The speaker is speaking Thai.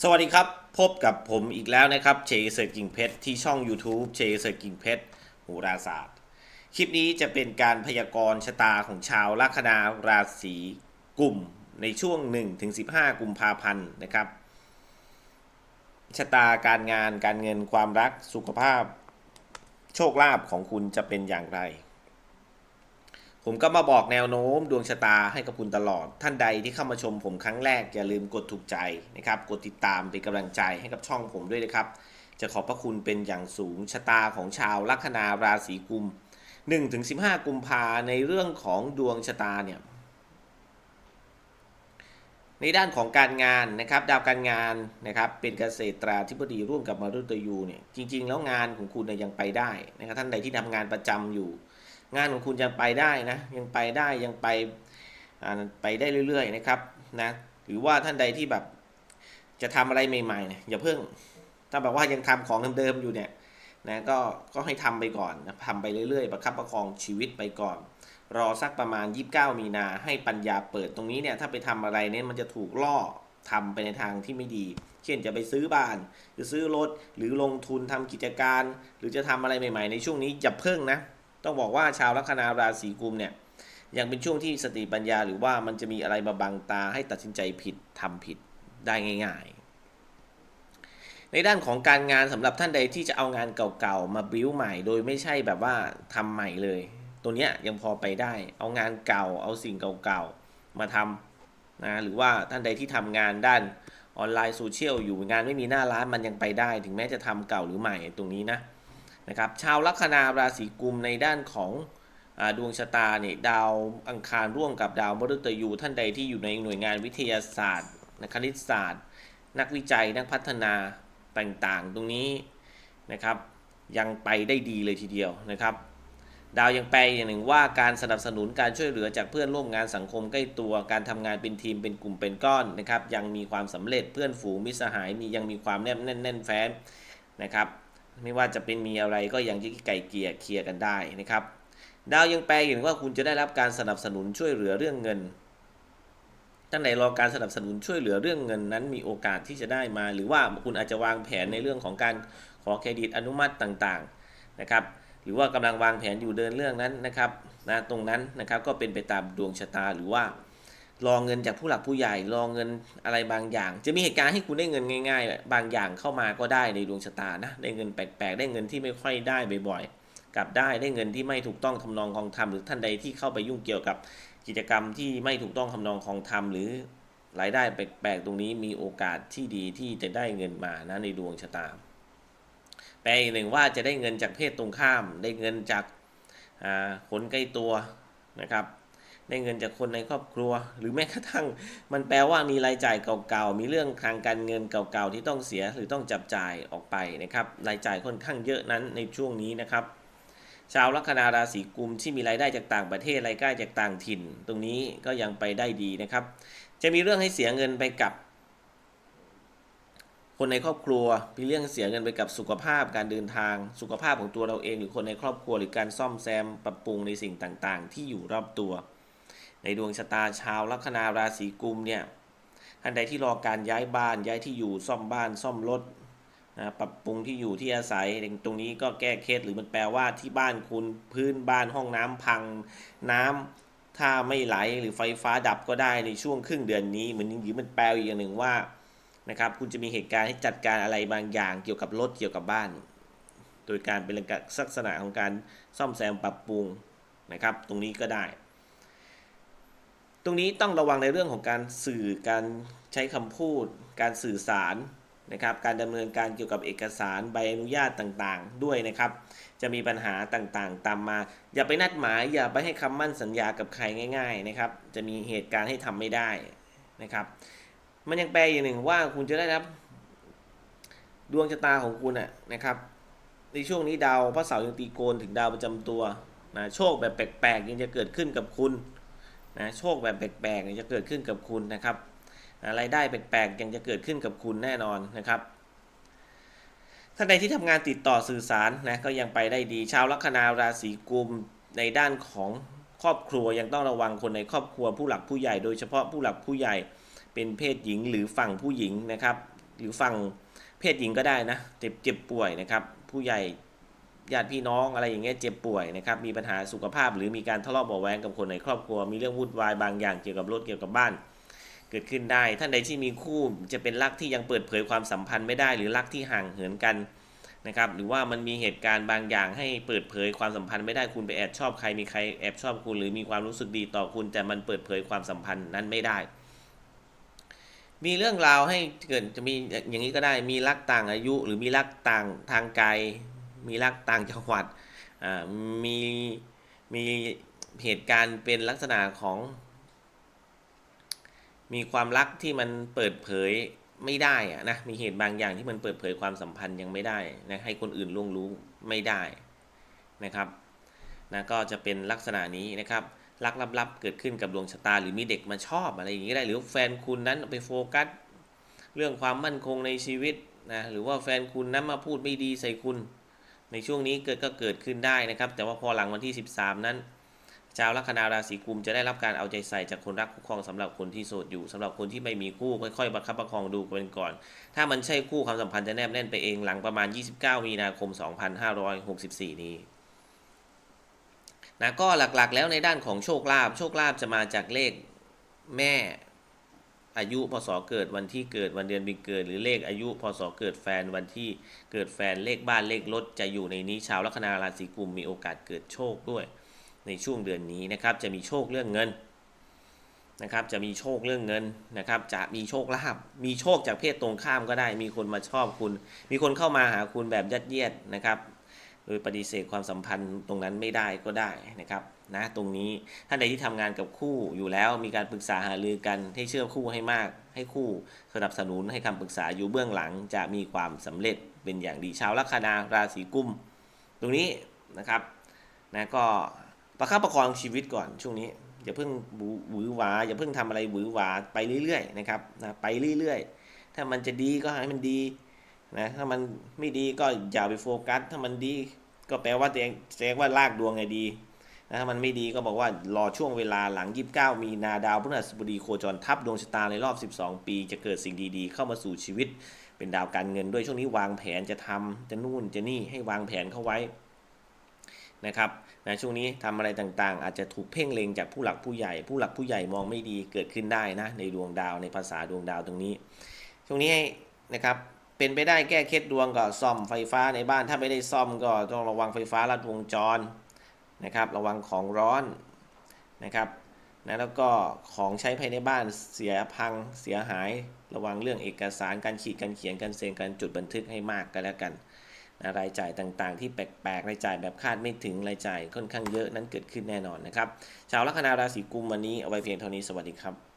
สวัสดีครับ พบกับผมอีกแล้วนะครับเชยเสิร์กิ่งเพชรที่ช่อง YouTube เชยเสิร์กิ่งเพชรโหราศาสตร์ คลิปนี้จะเป็นการพยากรณ์ชะตาของชาวลัคนาราศีกุมในช่วง 1-15 กุมภาพันธ์นะครับ ชะตาการงานการเงินความรักสุขภาพ โชคลาภของคุณจะเป็นอย่างไร ผมก็มาบอกแนวโน้มดวงชะตาให้กับคุณตลอด ท่านใดที่เข้ามาชมผมครั้งแรก อย่าลืมกดถูกใจนะครับ กดติดตามเป็นกำลังใจให้กับช่องผมด้วยนะครับ จะขอบพระคุณเป็นอย่างสูงชะตาของชาวลัคนาราศีกุม1-15 กุมภาในเรื่องของดวงชะตาเนี่ยในด้านของการงานนะครับดาวการงานนะครับเป็นเกษตราธิบดีร่วมกับมฤตยูเนี่ยจริง ๆ แล้วงานของคุณเนี่ยยังไปได้นะครับท่านใดที่ทำงานประจำอยู่ งานของคุณยังไปได้นะยังไปได้ยังไปไปได้เรื่อยๆนะครับนะหรือว่าท่านใดที่แบบจะทำอะไรใหม่ๆเนี่ยอย่าเพิ่ง ถ้าแบบว่ายังทำของเดิมๆอยู่เนี่ยนะก็ก็ให้ทำไปก่อนนะทำไปเรื่อยๆ ประคับประคองชีวิตไปก่อน รอสักประมาณ 29 มีนาให้ปัญญาเปิดตรงนี้เนี่ยถ้าไปทำอะไรเนี่ยมันจะถูกล่อทำไปในทางที่ไม่ดี เช่นจะไปซื้อบ้าน หรือซื้อรถ หรือลงทุนทำกิจการ หรือจะทำอะไรใหม่ ๆ ในช่วงนี้อย่าเพิ่งนะ ต้องบอกว่าชาวลัคนาราศีกุมเนี่ยยังเป็นช่วงที่สติปัญญาหรือว่ามันจะมีอะไรมาบังตาให้ตัดสินใจผิดทำผิดได้ง่าย ๆ ในด้านของการงานสำหรับท่านใดที่จะเอางานเก่าๆมาบิ้วใหม่ โดยไม่ใช่แบบว่าทำใหม่เลย ตัวเนี้ยยังพอไปได้ เอางานเก่า เอาสิ่งเก่าๆมาทำนะหรือว่าท่านใดที่ทำงานด้านออนไลน์โซเชียลอยู่งานไม่มีหน้าร้านมันยังไปได้ ถึงแม้จะทำเก่าหรือใหม่ตรงนี้นะ นะครับชาวลัคนาราศีกุมในด้านของอดวงชะตาเนี่ยดาวอังคารร่วมกับดาวมฤตยูท่านใดที่อยู่ในหน่วยงานวิทยาศาสตร์นักคณิตศาสตร์ นักวิจัยนักพัฒนาต่างๆ ตรงนี้นะครับยังไปได้ดีเลยทีเดียวนะครับดาวยังแปลอย่างหนึ่งว่าการสนับสนุนการช่วยเหลือจากเพื่อนร่วมงานสังคมใกล้ตัว การทำงานเป็นทีมเป็นกลุ่มเป็นก้อนนะครับยังมีความสำเร็จเพื่อนฝูงมิสหายมียังมีความแน่นแน่นแน่นแฟ้นนะครับ ไม่ว่าจะเป็นมีอะไรก็ยังที่ไก่เกลี่ยเคลียร์กันได้นะครับ ดาวยังแปลเห็นว่าคุณจะได้รับการสนับสนุนช่วยเหลือเรื่องเงินท่านไหนรอการสนับสนุนช่วยเหลือเรื่องเงินนั้นมีโอกาสที่จะได้มา หรือว่าคุณอาจจะวางแผนในเรื่องของการขอเครดิตอนุมัติต่างๆนะครับหรือว่ากำลังวางแผนอยู่เดินเรื่องนั้นนะครับนะตรงนั้นนะครับก็เป็นไปตามดวงชะตาหรือว่า รอเงินจากผู้หลักผู้ใหญ่รอเงินอะไรบางอย่าง จะมีเหตุการณ์ให้คุณได้เงินง่ายๆ บางอย่างเข้ามาก็ได้ในดวงชะตานะได้เงินแปลกๆ ได้เงินที่ไม่ค่อยได้บ่อยๆ กลับได้ได้เงินที่ไม่ถูกต้องทำนองคองธรรมหรือท่านใดที่เข้าไปยุ่งเกี่ยวกับกิจกรรมที่ไม่ถูกต้องทำนองคองธรรมหรือรายได้แปลกๆ ตรงนี้มีโอกาสที่ดีที่จะได้เงินมานะในดวงชะตาแปลอีกหนึ่งว่าจะได้เงินจากเพศตรงข้าม ได้เงินจากคนใกล้ตัวนะครับ ได้เงินจากคนในครอบครัว หรือแม้กระทั่ง มันแปลว่ามีรายจ่ายเก่าๆ มีเรื่องทางการเงินเก่าๆ ที่ต้องเสียหรือต้องจับจ่ายออกไปนะครับ รายจ่ายค่อนข้างเยอะนั้นในช่วงนี้นะครับ ชาวลัคนาราศีกุมที่มีรายได้จากต่างประเทศรายได้จากต่างถิ่น ตรงนี้ก็ยังไปได้ดีนะครับ จะมีเรื่องให้เสียเงินไปกับคนในครอบครัวมีเรื่องเสียเงินไปกับสุขภาพการเดินทาง สุขภาพของตัวเราเอง หรือคนในครอบครัวหรือการซ่อมแซมปรับปรุงในสิ่งต่างๆ ที่อยู่รอบตัว ในดวงชะตาชาวลัคนาราศีกุมเนี่ยท่านใดที่รอการย้ายบ้านย้ายที่อยู่ซ่อมบ้านซ่อมรถนะปรับปรุงที่อยู่ที่อาศัยตรงนี้ก็แก้เคล็ดหรือมันแปลว่าที่บ้านคุณพื้นบ้านห้องน้ำพังน้ำถ้าไม่ไหลหรือไฟฟ้าดับก็ได้ในช่วงครึ่งเดือนนี้เหมือนหรือมันแปลอีกอย่างหนึ่งว่านะครับคุณจะมีเหตุการณ์ให้จัดการอะไรบางอย่างเกี่ยวกับรถเกี่ยวกับบ้าน โดยการเป็นลักษณะของการซ่อมแซมปรับปรุงนะครับ ตรงนี้ก็ได้ ตรงนี้ต้องระวังในเรื่องของการสื่อการใช้คำพูด การสื่อสารนะครับการดำเนินการเกี่ยวกับเอกสารใบอนุญาตต่างๆ ด้วยนะครับ จะมีปัญหาต่างๆ ตามมา อย่าไปนัดหมาย อย่าไปให้คำมั่นสัญญากับใครง่าย ๆนะครับ จะมีเหตุการณ์ให้ทำไม่ได้นะครับ มันยังแปลอย่างหนึ่งว่าคุณจะได้รับ ดวงชะตาของคุณนะครับ ในช่วงนี้ดาวพระเสาร์ยังตีโกนถึงดาวประจำตัวนะโชคแบบแปลกๆยังจะเกิดขึ้นกับคุณ นะโชคแบบแปลกๆจะเกิดขึ้นกับคุณนะครับรายได้แปลกๆยังจะเกิดขึ้นกับคุณแน่นอนนะครับท่านใดที่ทำงานติดต่อสื่อสารนะก็ยังไปได้ดี ชาวลัคนาราศีกุมในด้านของครอบครัวยังต้องระวังคนในครอบครัวผู้หลักผู้ใหญ่ โดยเฉพาะผู้หลักผู้ใหญ่เป็นเพศหญิงหรือฝั่งผู้หญิงนะครับ หรือฝั่งเพศหญิงก็ได้นะเจ็บเจ็บป่วยนะครับ ผู้ใหญ่ ญาติพี่น้องอะไรอย่างเงี้ยเจ็บป่วยนะครับมีปัญหาสุขภาพ หรือมีการทะเลาะเบาะแวงกับคนในครอบครัว มีเรื่องวุ่นวายบางอย่างเกี่ยวกับรถเกี่ยวกับบ้าน เกิดขึ้นได้ ท่านใดที่มีคู่จะเป็นรักที่ยังเปิดเผยความสัมพันธ์ไม่ได้ หรือรักที่ห่างเหินกันนะครับหรือว่ามันมีเหตุการณ์บางอย่างให้เปิดเผยความสัมพันธ์ไม่ได้คุณไปแอบชอบใครมีใครแอบชอบคุณหรือมีความรู้สึกดีต่อคุณ แต่มันเปิดเผยความสัมพันธ์นั้นไม่ได้ มีเรื่องราวให้เกิดจะมีอย่างนี้ก็ได้มีรักต่างอายุ หรือมีรักต่างทางไกล มีรักต่างจังหวัดมีมีเหตุการณ์เป็นลักษณะของ มีความรักที่มันเปิดเผยไม่ได้อะนะมีเหตุบางอย่างที่มันเปิดเผยความสัมพันธ์ยังไม่ได้นะให้คนอื่นล่วงรู้ไม่ได้นะครับนะก็จะเป็นลักษณะนี้นะครับรักลับๆเกิดขึ้นกับดวงชะตา หรือมีเด็กมาชอบอะไรอย่างนี้ก็ได้หรือแฟนคุณนั้นไปโฟกัสเรื่องความมั่นคงในชีวิตนะหรือว่าแฟนคุณนั้นมาพูดไม่ดีใส่คุณ ในช่วงนี้เกิดก็เกิดขึ้นได้นะครับ แต่ว่าพอหลังวันที่ 13 นั้น ชาวลัคนาราศีกุมจะได้รับการเอาใจใส่จากคนรักคู่ครองสำหรับคนที่โสดอยู่สำหรับคนที่ไม่มีคู่ค่อยๆประคับประคองดูกันก่อน ถ้ามันใช่คู่ความสัมพันธ์จะแนบแน่นไปเองหลังประมาณ 29 มีนาคม 2564 นี้นะก็หลักๆ แล้วในด้านของโชคลาภโชคลาภจะมาจากเลขแม่ อายุพศเกิดวันที่เกิดวันเดือนปีเกิด หรือเลขอายุพศเกิดแฟนวันที่เกิดแฟนเลขบ้านเลขรถจะอยู่ในนี้ชาวลัคนาราศีกุมมีโอกาสเกิดโชคด้วย ในช่วงเดือนนี้นะครับจะมีโชคเรื่องเงินนะครับจะมีโชคเรื่องเงินนะครับจะมีโชคลาภมีโชคจากเพศตรงข้ามก็ได้ มีคนมาชอบคุณ มีคนเข้ามาหาคุณแบบยัดเยียดนะครับ โดยปฏิเสธความสัมพันธ์ตรงนั้นไม่ได้ก็ได้นะครับนะตรงนี้ท่านใดที่ทำงานกับคู่อยู่แล้วมีการปรึกษาหารือกันให้เชื่อคู่ให้มาก ให้คู่สนับสนุนให้คำปรึกษาอยู่เบื้องหลังจะมีความสำเร็จเป็นอย่างดีชาวลัคนาราศีกุม ตรงนี้นะครับนะก็ประคับประคองชีวิตก่อนช่วงนี้อย่าเพิ่งหวือหวาอย่าเพิ่งทำอะไรหวือหวาไปเรื่อยๆนะครับนะไปเรื่อยๆ ถ้ามันจะดีก็ให้มันดี นะถ้ามันไม่ดีก็อย่าไปโฟกัส ถ้ามันดีก็แปลว่าตัวเองแสดงว่าลากดวงไงดีนะถ้ามันไม่ดีก็บอกว่ารอช่วงเวลาหลัง 29 มีนาดาวพฤหัสบดีโคจรทับดวงชะตาในรอบ 12 ปี จะเกิดสิ่งดีๆ เข้ามาสู่ชีวิต เป็นดาวการเงินด้วยช่วงนี้วางแผนจะทำจะนู่นจะนี่ให้วางแผนเข้าไว้นะครับนะช่วงนี้ทำอะไรต่างๆ อาจจะถูกเพ่งเล็งจากผู้หลักผู้ใหญ่ ผู้หลักผู้ใหญ่มองไม่ดีเกิดขึ้นได้นะในดวงดาวในภาษาดวงดาวตรงนี้ ช่วงนี้ให้นะครับ เป็นไปได้แก้เคล็ดดวงก็ซ่อมไฟฟ้าในบ้าน ถ้าไม่ได้ซ่อมก็ต้องระวังไฟฟ้าลัดวงจรนะครับ ระวังของร้อนนะครับนะแล้วก็ของใช้ภายในบ้านเสียพังเสียหาย ระวังเรื่องเอกสารการขีดการเขียนการเซ็นการจดบันทึกให้มากกันแล้วกันนะรายจ่ายต่างๆ ที่แปลกๆรายจ่ายแบบคาดไม่ถึงรายจ่ายค่อนข้างเยอะนั้นเกิดขึ้นแน่นอนนะครับชาวลัคนาราศีกุมวันนี้เอาไว้เพียงเท่านี้สวัสดีครับ